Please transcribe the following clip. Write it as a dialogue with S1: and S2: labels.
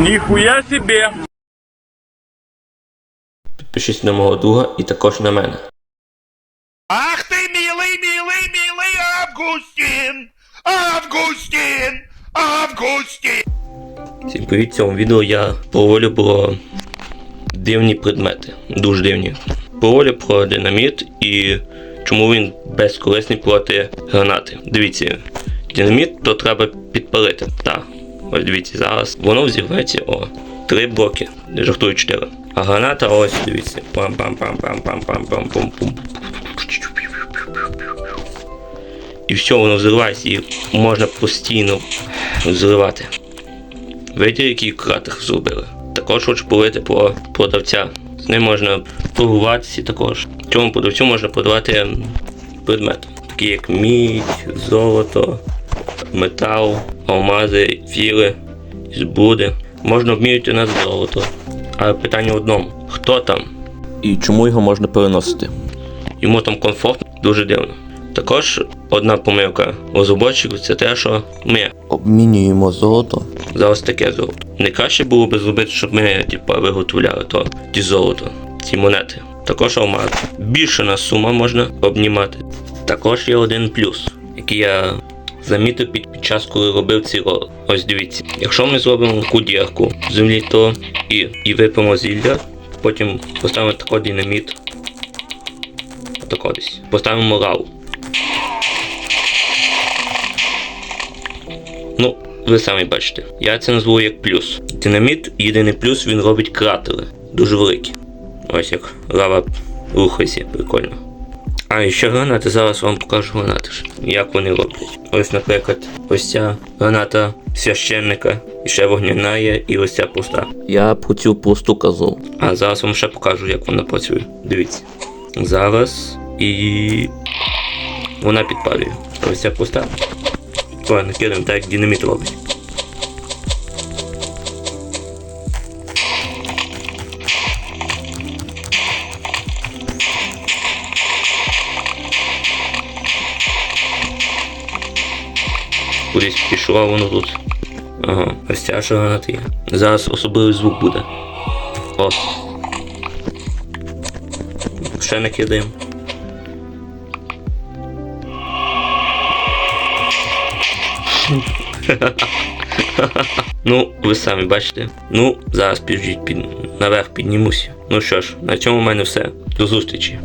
S1: Ніхуя себе!
S2: Підпишись на мого друга і також на мене.
S3: Ах ты, милый, милый, милый Августин! Августин! Августин!
S2: Всім привіт, в цьому відео я поговорю про дивні предмети. Дуже дивні. Поговорю про динаміт і чому він безкорисний проти гранати. Дивіться, динаміт то треба підпалити. Так. Ось дивіться, зараз воно взірветься, о, три блоки. Жартую чотири. А граната ось дивіться. пам пам пам пам пам пам пам пам пум І все, воно взривається, і можна постійно взривати. Видите, який кратер зробили. Також хочу говорити про продавця. З ним можна торгуватися також. Цьому продавцю можна продавати предмети, такі як мідь, золото, метал, алмази, філи, збуди. Можна обміряти на золото. Але питання в одному: хто там?
S4: І чому його можна переносити?
S2: Йому там комфортно, дуже дивно. Також одна помилка розробочиків це те, що ми
S4: Обмінюємо золото.
S2: Зараз таке золото. Не краще було би зробити, щоб ми типа, виготовляли то ті золото, ці монети. Також алмаз. Більшена сума можна обнімати. Також є один плюс, який я замітив під, під час, коли робив ці ролик. Ось дивіться, якщо ми зробимо таку дірку в землі, то і, і випимо зілля, потім поставимо тако динаміт. Отако десь. Поставимо лаву. Ну, ви самі бачите. Я це назву як плюс. Динаміт, єдиний плюс, він робить кратери. Дуже великі. Ось як лава рухається, прикольно. А і ще гранати, зараз вам покажу гранати. Як вони роблять. Ось, наприклад, ось ця граната священника, і ще вогняна є, і ось ця пуста.
S4: Я про цю просту казав.
S2: А зараз вам ще покажу, як вона працює. Дивіться. Зараз і. Вона підпалює. Ось ця пуста. Ой, накидаємо так, як динаміт робить. Кудись пішло воно тут. Ага, ось ця. Зараз особливий звук буде. Ось. Ще накидаємо. Ну, ви самі бачите. Ну, зараз піджіть під наверх піднімуся. Ну що ж, на цьому в мене все. До зустрічі.